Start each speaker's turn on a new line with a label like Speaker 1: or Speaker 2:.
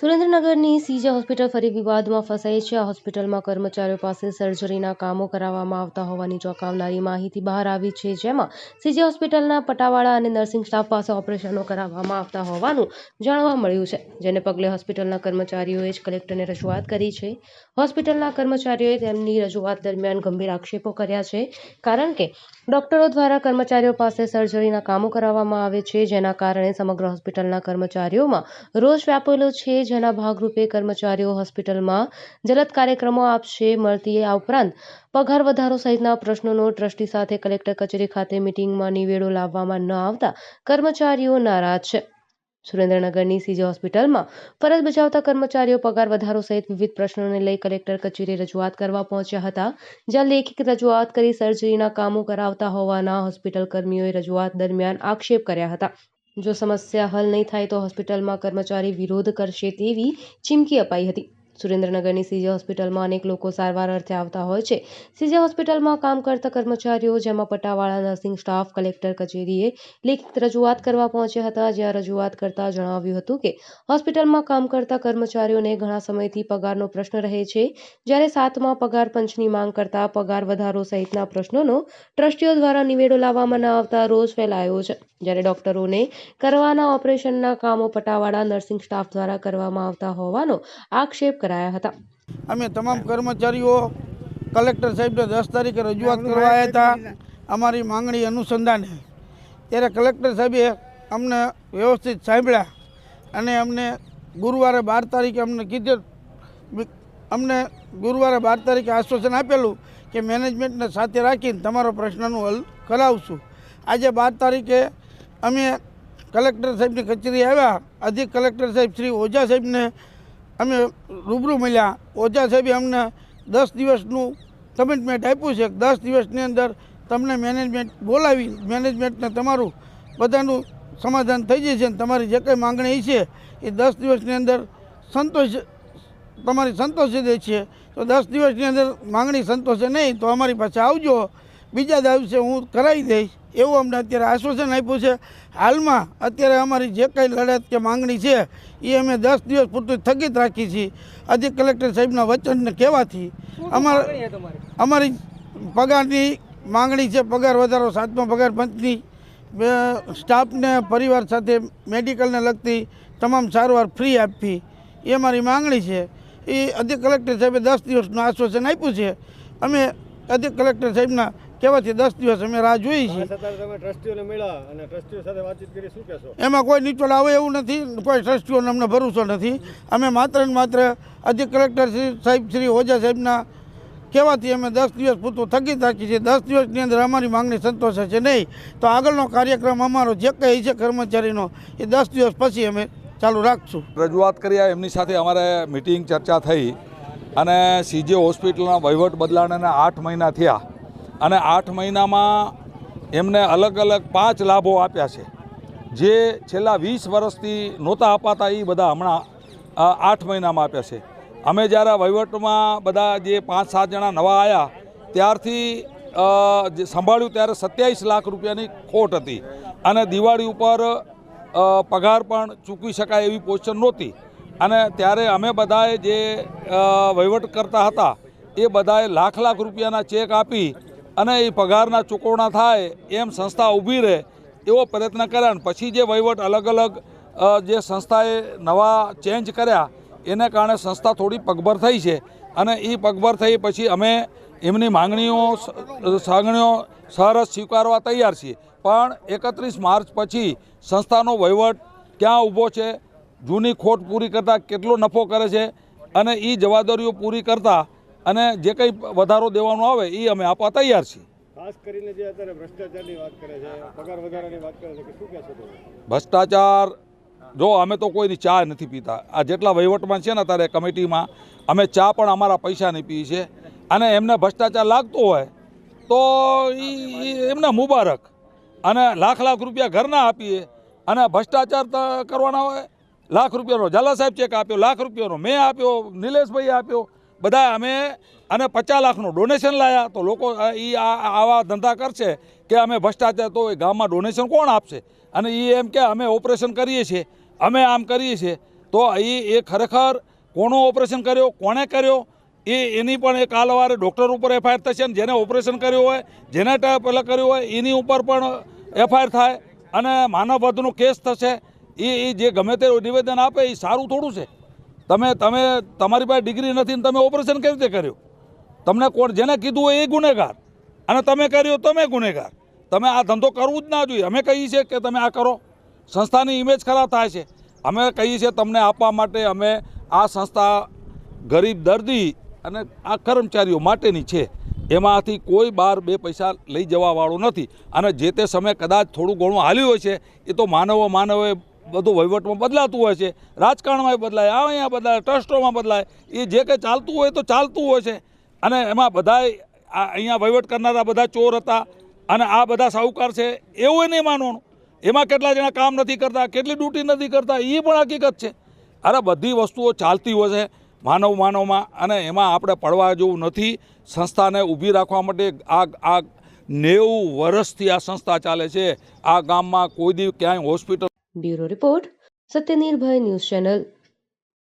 Speaker 1: સુરેન્દ્રનગરની Sija hospital ફરી વિવાદમાં ફસાઈ છે. આ હોસ્પિટલમાં કર્મચારીઓ પાસે સર્જરીના કામો કરાવવામાં આવતા હોવાની ચોંકાવનારી માહિતી બહાર આવી છે. જેમાં સીજે હોસ્પિટલના પટાવાળા અને નર્સિંગ સ્ટાફ પાસે ઓપરેશનો કરાવવામાં આવતા હોવાનું જાણવા મળ્યું છે. જેને પગલે હોસ્પિટલના કર્મચારીઓએ જ કલેક્ટરને રજૂઆત કરી છે. હોસ્પિટલના કર્મચારીઓએ તેમની રજૂઆત દરમિયાન ગંભીર આક્ષેપો કર્યા છે. કારણ કે ડોક્ટરો દ્વારા કર્મચારીઓ પાસે સર્જરીના કામો કરાવવામાં આવે છે. જેના કારણે સમગ્ર હોસ્પિટલના કર્મચારીઓમાં રોષ વ્યાપેલો છે. જેના ભાગરૂપે કર્મચારીઓ હોસ્પિટલમાં જલદ કાર્યક્રમો આપશે, મળતી આ ઉપરાંત પગાર વધારો સહિતના પ્રશ્નોનો ટ્રસ્ટી સાથે કલેક્ટર કચેરી ખાતે મિટિંગમાં નિવેડો લાવવામાં ન આવતા કર્મચારીઓ નારાજ છે. સુરેન્દ્રનગરની સીજી હોસ્પિટલમાં ફરજ બજાવતા કર્મચારીઓ પગાર વધારો સહિત વિવિધ પ્રશ્નોને લઈ કલેક્ટર કચેરીએ રજૂઆત કરવા પહોંચ્યા હતા, જ્યાં લેખિત રજૂઆત કરી સર્જરીના કામો કરાવતા હોવાના હોસ્પિટલ કર્મીઓએ રજૂઆત દરમિયાન આક્ષેપ કર્યા હતા. જો સમસ્યા હલ નહીં થાય તો હોસ્પિટલમાં કર્મચારી વિરોધ કરશે તેવી ચીમકી અપાઈ હતી. સુરેન્દ્રનગરની સીજે હોસ્પિટલમાં અનેક લોકો સારવાર અર્થે આવતા હોય છે. સીજે હોસ્પિટલમાં કામ કરતા કર્મચારીઓ, જેમાં પટાવાળા, નર્સિંગ સ્ટાફ, કલેક્ટર, કચેરીએ લેખિત રજૂઆત કરવા પહોંચ્યા હતા. જ્યાં રજૂઆત કરતા જણાવ્યું હતું કે, હોસ્પિટલમાં કામ કરતા કર્મચારીઓને ઘણા સમયથી પગારનો પ્રશ્ન રહે છે. જ્યારે સાતમા પગાર પંચની માંગ કરતા પગાર વધારો સહિતના પ્રશ્નોનો ટ્રસ્ટીઓ દ્વારા નિવેડો લાવવામાં ન આવતા રોષ ફેલાયો છે. જ્યારે ડોક્ટરોને કરવાના ઓપરેશનના કામો પટાવાળા, નર્સિંગ સ્ટાફ દ્વારા કરવામાં આવતા હોવાનો આક્ષેપ કરાયા હતા.
Speaker 2: અમે તમામ કર્મચારીઓ, કલેક્ટર સાહેબને દસ તારીખે રજૂઆત કરવા આવ્યા હતા. અમારી માંગણી અનુસંધાને. ત્યારે કલેક્ટર સાહેબે અમને વ્યવસ્થિત સાંભળ્યા અને અમને ગુરુવારે બાર તારીખે અમને કીધું અમને ગુરુવારે બાર તારીખે આશ્વાસન આપેલું કે મેનેજમેન્ટને સાથે રાખીને તમારો પ્રશ્નનું હલ કરાવશું. આજે બાર તારીખે અમે કલેક્ટર સાહેબની કચેરી આવ્યા. અધિક કલેક્ટર સાહેબ શ્રી ઓઝા સાહેબને અમે રૂબરૂ મળ્યા. ઓજા સાહેબે અમને દસ દિવસનું કમિટમેન્ટ આપ્યું છે. દસ દિવસની અંદર તમને મેનેજમેન્ટ બોલાવી મેનેજમેન્ટને તમારું બધાનું સમાધાન થઈ જશે અને તમારી જે કંઈ માંગણી છે એ દસ દિવસની અંદર સંતોષ, તમારી સંતોષી દે છે. તો દસ દિવસની અંદર માંગણી સંતોષે નહીં, તો અમારી પાસે આવજો. બીજા દિવસે હું કરાવી દઈશ. એવું અમને અત્યારે આશ્વાસન આપ્યું છે. હાલમાં અત્યારે અમારી જે કંઈ લડત કે માંગણી છે એ અમે દસ દિવસ પૂરતું સ્થગિત રાખી છીએ. અધિક કલેક્ટર સાહેબના વચનને કહેવાથી અમારા અમારી પગારની માંગણી છે પગાર વધારો સાતમા પગાર પંચની સ્ટાફને પરિવાર સાથે મેડિકલને લગતી તમામ સારવાર ફ્રી આપવી એ અમારી માંગણી છે. એ અધિક કલેક્ટર સાહેબે દસ દિવસનું આશ્વાસન આપ્યું છે. અમે અધિક કલેક્ટર સાહેબના કહેવાથી દસ દિવસ અમે રાહ જોઈએ છીએ.
Speaker 3: છતાં તમે ટ્રસ્ટીઓને મળ્યા અને ટ્રસ્ટીઓ સાથે વાતચીત કરી શું કહેશો?
Speaker 2: એમાં કોઈ નીચોડ આવે એવું નથી કોઈ ટ્રસ્ટીઓને અમને ભરોસો નથી. અમે માત્ર ને માત્ર અધિક કલેક્ટર શ્રી સાહેબ શ્રી ઓજા સાહેબના કહેવાથી અમે દસ દિવસ પૂરતું થકી રાખીએ છીએ. દસ દિવસની અંદર અમારી માંગણી સંતોષે છે નહીં. તો આગળનો કાર્યક્રમ અમારો જે કંઈ છે કર્મચારીનો એ દસ દિવસ પછી અમે ચાલુ રાખશું.
Speaker 4: રજૂઆત કરી એમની સાથે અમારે મિટિંગ ચર્ચા થઈ અને સીજે હોસ્પિટલના વહીવટ બદલાણાના આઠ મહિના થયા. અને આઠ મહિનામાં એમને અલગ અલગ પાંચ લાભો આપ્યા છે. જે છેલ્લા વીસ વર્ષથી નહોતા અપાતા એ બધા હમણાં આઠ મહિનામાં આપ્યા છે. અમે જ્યારે વહીવટમાં બધા જે પાંચ સાત જણા નવા આવ્યા ત્યારથી જે સંભાળ્યું ત્યારે સત્યાવીસ લાખ રૂપિયાની ખોટ હતી. અને દિવાળી ઉપર પગાર પણ ચૂકવી શકાય એવી પોઝિશન નહોતી. અને ત્યારે અમે બધાએ જે વહીવટ કરતા હતા, એ બધાએ લાખ લાખ રૂપિયાના ચેક આપી અને એ પગારના ચૂકવણા થાય, એમ સંસ્થા ઊભી રહે, એવો પ્રયત્ન કર્યા અને પછી જે વહીવટ અલગ અલગ જે સંસ્થાએ નવા ચેન્જ કર્યા, એને કારણે સંસ્થા થોડી પગભર થઈ છે. અને એ પગભર થઈ પછી અમે એમની માંગણીઓ સાગણીઓ સરસ સ્વીકારવા તૈયાર છીએ. પણ એકત્રીસ માર્ચ પછી સંસ્થાનો વહીવટ ક્યાં ઊભો છે, જૂની ખોટ પૂરી કરતાં કેટલો નફો કરે છે, અને એ જવાબદારીઓ પૂરી કરતા અને જે કંઈ વધારો દેવાનો આવે એ અમે આપવા તૈયાર છીએ.
Speaker 3: ખાસ કરીને જે અત્યારે ભ્રષ્ટાચારની વાત કરે છે પગાર વધારાની વાત કરે છે કે શું કહેશો
Speaker 4: ભ્રષ્ટાચાર જો અમે તો કોઈની ચા નથી પીતા. આ જેટલા વહીવટમાં છે ને અત્યારે કમિટીમાં અમે ચા પણ અમારા પૈસાની પીએ છીએ અને એમને ભ્રષ્ટાચાર લાગતો હોય તો એ એમને મુબારક. અને લાખ લાખ રૂપિયા ઘરના આપીએ. અને ભ્રષ્ટાચાર કરવાના હોય લાખ રૂપિયાનો ઝાલા સાહેબ ચેક આપ્યો લાખ રૂપિયાનો મેં આપ્યો નિલેશભાઈ આપ્યો. બધા અમે અને પચાસ લાખનું ડોનેશન લાયા. તો લોકો એ આવા ધંધા કરશે કે અમે ભ્રષ્ટાચાર, તો એ ગામમાં ડોનેશન કોણ આપશે? અને એ એમ કે અમે ઓપરેશન કરીએ છીએ. અમે આમ કરીએ છીએ. તો એ એ ખરેખર કોનો ઓપરેશન કર્યો? કોણે કર્યો? એ, એની પણ એક કાલવારે ડૉક્ટર ઉપર એફઆઈઆર થશે અને જેને ઓપરેશન કર્યું હોય, જેને પહેલાં કર્યું હોય, એની ઉપર પણ એફઆઈઆર થાય અને માનવ વધનો કેસ થશે. એ એ જે ગમે તે નિવેદન આપે એ સારું થોડું છે. તમે તમે, તમારી પાસે ડિગ્રી નથી ને તમે ઓપરેશન કેવી રીતે કર્યું? તમને કોણ જેને કીધું હોય એ ગુનેગાર. અને તમે કર્યો તમે ગુનેગાર. તમે આ ધંધો કરવું જ ના જોઈએ. અમે કહીએ છીએ કે તમે આ કરો. સંસ્થાની ઇમેજ ખરાબ થાય છે. અમે કહીએ છીએ તમને આપવા માટે અમે આ સંસ્થા ગરીબ દર્દી અને આ કર્મચારીઓ માટેની છે. એમાંથી કોઈ બાર બે પૈસા લઈ જવાવાળું નથી. અને જે તે સમયે કદાચ થોડું ઘણું હાલ્યું હોય છે એ તો માનવો માનવે બધું વહીવટમાં બદલાતું હોય છે, રાજકારણમાં બદલાય, આ અહીંયા બદલાય, ટ્રસ્ટોમાં બદલાય, એ જે કંઈ ચાલતું હોય તો ચાલતું હોય છે. અને એમાં બધાય આ અહીંયા વહીવટ કરનારા બધા ચોર હતા અને આ બધા સાહુકાર છે, એવું નહીં માનવાનું. એમાં કેટલા જણા કામ નથી કરતા, કેટલી ડ્યુટી નથી કરતા એ પણ હકીકત છે. અરે બધી વસ્તુઓ ચાલતી હોય છે, માનવ માનવમાં, અને એમાં આપણે પડવા જેવું નથી. સંસ્થાને ઊભી રાખવા માટે આ આ નેવું વર્ષથી આ સંસ્થા ચાલે છે. આ ગામમાં કોઈ દી ક્યાંય hospital
Speaker 1: bureau report Satyanirbhay news channel